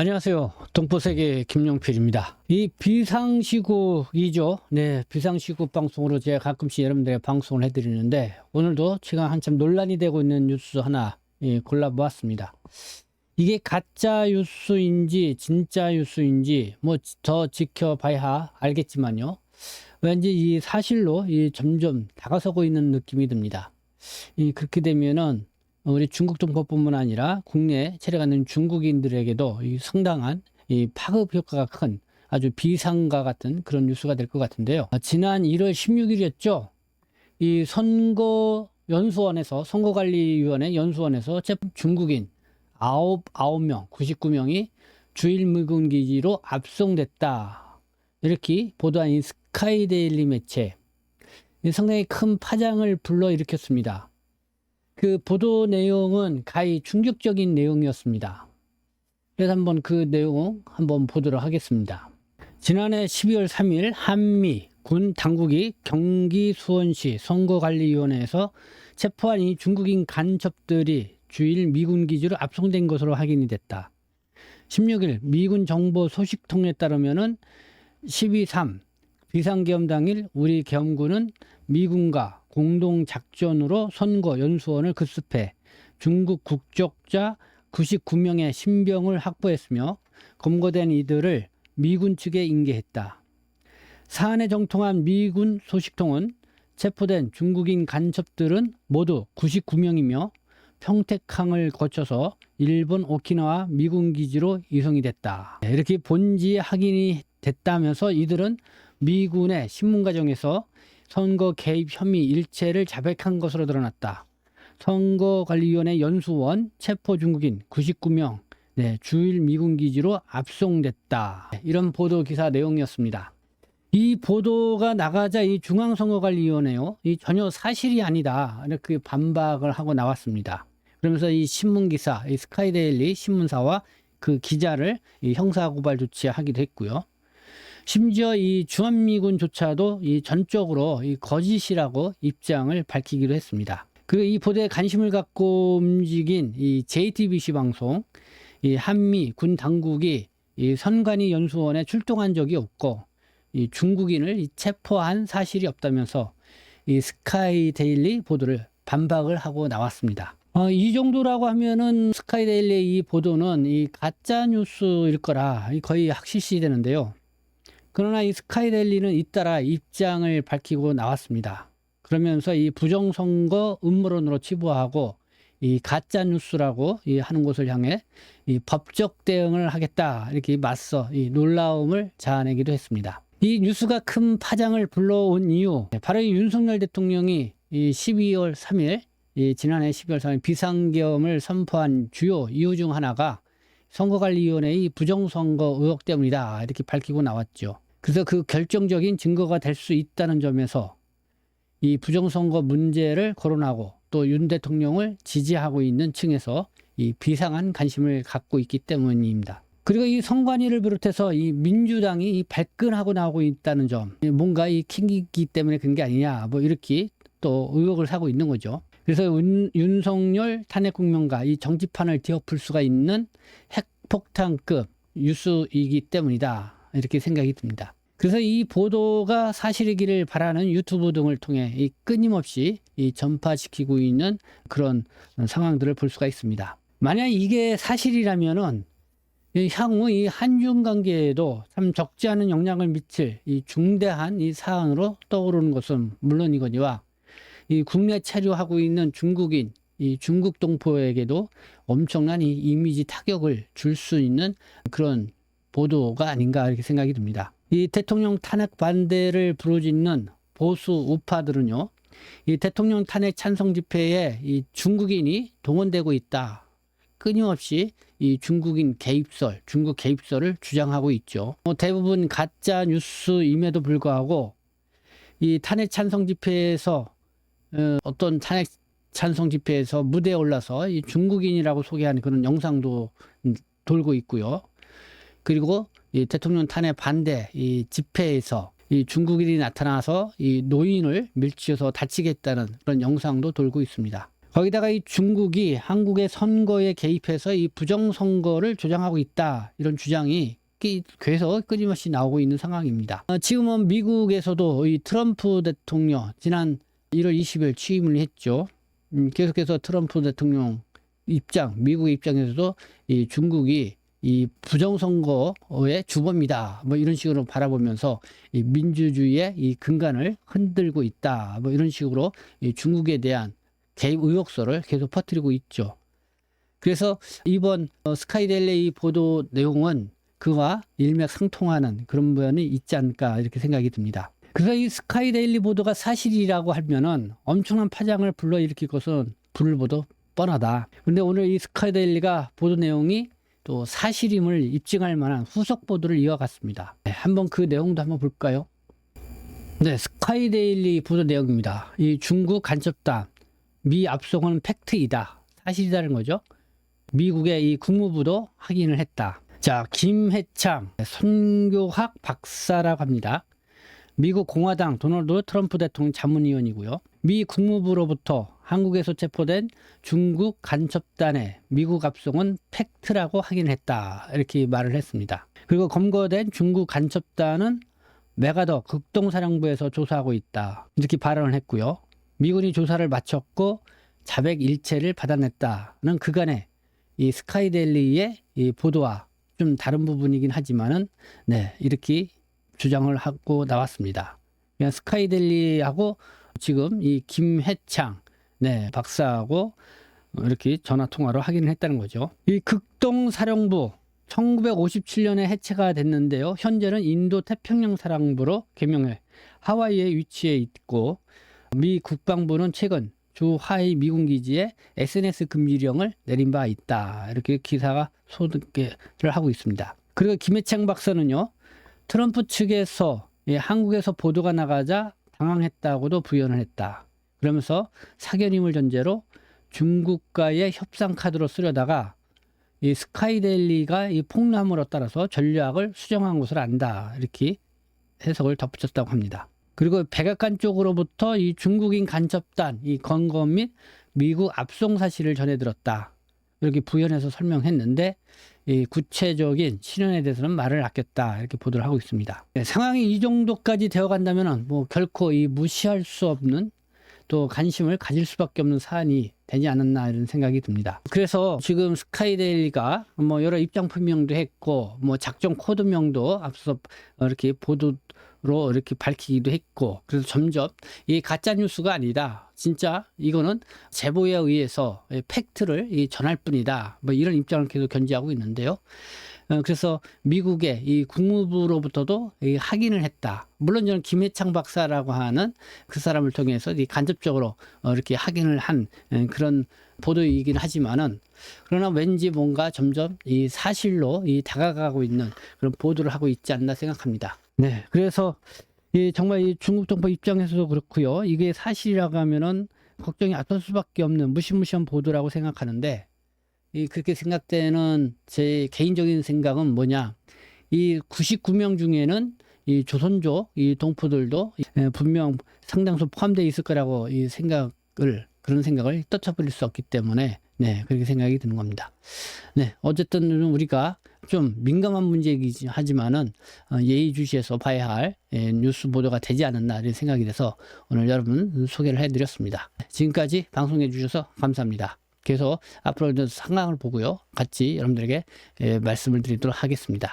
안녕하세요. 동포세계 김용필입니다. 이 비상시국이죠. 네, 비상시국 방송으로 제가 가끔씩 여러분들의 방송을 해드리는데 오늘도 지금 한참 논란이 되고 있는 뉴스 하나 예, 골라보았습니다. 이게 가짜 뉴스인지 진짜 뉴스인지 뭐 더 지켜봐야 알겠지만요. 왠지 이 사실로 이 점점 다가서고 있는 느낌이 듭니다. 이 그렇게 되면은 우리 중국 동포뿐만 아니라 국내 체류하는 중국인들에게도 이 상당한 이 파급 효과가 큰 아주 비상과 같은 그런 뉴스가 될 것 같은데요. 아, 지난 1월 16일이었죠. 이 선거 연수원에서 선거관리위원회 연수원에서 중국인 9, 9명, 99명이 주일 미군 기지로 압송됐다. 이렇게 보도한 이 스카이데일리 매체. 이 상당히 큰 파장을 불러일으켰습니다. 그 보도 내용은 가히 충격적인 내용이었습니다. 그래서 한번 그 내용 한번 보도록 하겠습니다. 지난해 12월 3일 한미 군 당국이 경기 수원시 선거관리위원회에서 체포한 이 중국인 간첩들이 주일 미군 기지로 압송된 것으로 확인이 됐다. 16일 미군 정보 소식통에 따르면은 12.3 비상계엄 당일 우리 계엄군은 미군과 공동 작전으로 선거 연수원을 급습해 중국 국적자 99명의 신병을 확보했으며 검거된 이들을 미군 측에 인계했다. 사안에 정통한 미군 소식통은 체포된 중국인 간첩들은 모두 99명이며 평택항을 거쳐서 일본 오키나와 미군 기지로 이송이 됐다. 이렇게 본지 확인이 됐다면서 이들은 미군의 신문과정에서 선거 개입 혐의 일체를 자백한 것으로 드러났다. 선거관리위원회 연수원 체포 중국인 99명 네, 주일 미군 기지로 압송됐다. 이런 보도 기사 내용이었습니다. 이 보도가 나가자 이 중앙선거관리위원회요, 이 전혀 사실이 아니다 이렇게 반박을 하고 나왔습니다. 그러면서 이 신문 기사, 이 스카이데일리 신문사와 그 기자를 이 형사고발 조치하기도 했고요. 심지어 이 주한미군조차도 이 전적으로 이 거짓이라고 입장을 밝히기도 했습니다. 그리고 이 보도에 관심을 갖고 움직인 이 JTBC 방송, 이 한미 군 당국이 이 선관위 연수원에 출동한 적이 없고 이 중국인을 이 체포한 사실이 없다면서 이 스카이 데일리 보도를 반박을 하고 나왔습니다. 어, 이 정도라고 하면은 스카이 데일리 이 보도는 이 가짜 뉴스일 거라 거의 확실시 되는데요. 그러나 이 스카이델리는 잇따라 입장을 밝히고 나왔습니다. 그러면서 이 부정선거 음모론으로 치부하고 이 가짜 뉴스라고 이 하는 곳을 향해 이 법적 대응을 하겠다 이렇게 맞서 이 놀라움을 자아내기도 했습니다. 이 뉴스가 큰 파장을 불러온 이유 바로 이 윤석열 대통령이 이 12월 3일 이 지난해 12월 3일 비상계엄을 선포한 주요 이유 중 하나가 선거관리위원회의 부정선거 의혹 때문이다 이렇게 밝히고 나왔죠. 그래서 그 결정적인 증거가 될 수 있다는 점에서 이 부정선거 문제를 거론하고 또 윤 대통령을 지지하고 있는 층에서 이 비상한 관심을 갖고 있기 때문입니다. 그리고 이 선관위를 비롯해서 이 민주당이 이 발끈하고 나오고 있다는 점, 뭔가 이 킹기기 때문에 그런 게 아니냐, 뭐 이렇게 또 의혹을 사고 있는 거죠. 그래서 윤, 윤석열 탄핵 국면과 이 정치판을 뒤엎을 수가 있는 핵폭탄급 뉴스이기 때문이다. 이렇게 생각이 듭니다. 그래서 이 보도가 사실이기를 바라는 유튜브 등을 통해 이 끊임없이 이 전파시키고 있는 그런 상황들을 볼 수가 있습니다. 만약 이게 사실이라면은 이 향후 이 한중 관계에도 참 적지 않은 영향을 미칠 이 중대한 이 사안으로 떠오르는 것은 물론이거니와 이 국내 체류하고 있는 중국인 이 중국 동포에게도 엄청난 이 이미지 타격을 줄 수 있는 그런 보도가 아닌가 이렇게 생각이 듭니다. 이 대통령 탄핵 반대를 부르짖는 보수 우파들은요, 이 대통령 탄핵 찬성 집회에 이 중국인이 동원되고 있다. 끊임없이 이 중국인 개입설, 중국 개입설을 주장하고 있죠. 뭐 대부분 가짜 뉴스임에도 불구하고 이 탄핵 찬성 집회에서 어, 어떤 탄핵 찬성 집회에서 무대에 올라서 이 중국인이라고 소개하는 그런 영상도 돌고 있고요. 그리고 이 대통령 탄핵 반대 이 집회에서 이 중국인이 나타나서 이 노인을 밀치어서 다치겠다는 그런 영상도 돌고 있습니다. 거기다가 이 중국이 한국의 선거에 개입해서 이 부정 선거를 조장하고 있다. 이런 주장이 끼- 계속 끊임없이 나오고 있는 상황입니다. 어, 지금은 미국에서도 이 트럼프 대통령 지난 1월 20일 취임을 했죠. 음, 계속해서 트럼프 대통령 입장, 미국의 입장에서도 이 중국이 이 부정선거의 주범이다. 뭐 이런 식으로 바라보면서 이 민주주의의 이 근간을 흔들고 있다. 뭐 이런 식으로 이 중국에 대한 개입 의혹설을 계속 퍼뜨리고 있죠. 그래서 이번 어, 스카이델리 보도 내용은 그와 일맥상통하는 그런 부분이 있지 않을까 이렇게 생각이 듭니다. 그래서 이 스카이데일리 보도가 사실이라고 하면은 엄청난 파장을 불러일으킬 것은 불보도 뻔하다. 근데 오늘 이 스카이데일리가 보도 내용이 또 사실임을 입증할 만한 후속 보도를 이어갔습니다. 네, 한번 그 내용도 한번 볼까요? 네, 스카이데일리 보도 내용입니다. 이 중국 간첩단 미 압송은 팩트이다. 사실이라는 거죠. 미국의 이 국무부도 확인을 했다. 자, 김해창 선교학 박사라고 합니다. 미국 공화당 도널드 트럼프 대통령 자문위원이고요. 미 국무부로부터 한국에서 체포된 중국 간첩단의 미국 압송은 팩트라고 확인했다. 이렇게 말을 했습니다. 그리고 검거된 중국 간첩단은 메가더 극동사령부에서 조사하고 있다. 이렇게 발언을 했고요. 미군이 조사를 마쳤고 자백 일체를 받아냈다는 그간의 이 스카이델리의 이 보도와 좀 다른 부분이긴 하지만은 네 이렇게 주장을 하고 나왔습니다. 스카이델리하고 지금 이 김해창 네 박사하고 이렇게 전화 통화로 확인을 했다는 거죠. 이 극동 사령부 1957년에 해체가 됐는데요. 현재는 인도 태평양 사령부로 개명해 하와이에 위치해 있고 미 국방부는 최근 주 하이 미군 기지에 SNS 금지령을 내린 바 있다. 이렇게 기사가 소개를 하고 있습니다. 그리고 김해창 박사는요. 트럼프 측에서 예, 한국에서 보도가 나가자 당황했다고도 부연을 했다. 그러면서 사견임을 전제로 중국과의 협상 카드로 쓰려다가 이 스카이델리가 이 폭로함으로 따라서 전략을 수정한 것을 안다. 이렇게 해석을 덧붙였다고 합니다. 그리고 백악관 쪽으로부터 이 중국인 간첩단 이 건검 및 미국 압송 사실을 전해 들었다. 이렇게 부연해서 설명했는데 이 구체적인 실현에 대해서는 말을 아꼈다 이렇게 보도를 하고 있습니다. 네, 상황이 이 정도까지 되어간다면은 뭐 결코 이 무시할 수 없는 또 관심을 가질 수밖에 없는 사안이 되지 않았나 이런 생각이 듭니다. 그래서 지금 스카이데일리가 뭐 여러 입장 표명도 했고 뭐 작전 코드명도 앞서 이렇게 보도로 이렇게 밝히기도 했고 그래서 점점 이 가짜 뉴스가 아니다. 진짜 이거는 제보에 의해서 팩트를 이 전할 뿐이다. 뭐 이런 입장을 계속 견지하고 있는데요. 어, 그래서 미국의 이 국무부로부터도 이 확인을 했다. 물론 저는 김해창 박사라고 하는 그 사람을 통해서 이 간접적으로 어, 이렇게 확인을 한 에, 그런 보도이긴 하지만은 그러나 왠지 뭔가 점점 이 사실로 이 다가가고 있는 그런 보도를 하고 있지 않나 생각합니다. 네, 그래서 이 정말 이 중국 동포 입장에서도 그렇고요. 이게 사실이라고 하면은 걱정이 앞설 수밖에 없는 무시무시한 보도라고 생각하는데 이 그렇게 생각되는 제 개인적인 생각은 뭐냐? 이 99명 중에는 이 조선족 이 동포들도 예, 분명 상당수 포함되어 있을 거라고 이 생각을 그런 생각을 떠쳐버릴 수 없기 때문에 네 그렇게 생각이 드는 겁니다. 네 어쨌든 우리가 좀 민감한 문제이긴 하지만은 어, 예의주시해서 봐야 할 예, 뉴스 보도가 되지 않았나 이런 생각이 돼서 오늘 여러분 소개를 해드렸습니다. 지금까지 방송해 주셔서 감사합니다. 계속 앞으로 상황을 보고요 같이 여러분들에게 예, 말씀을 드리도록 하겠습니다.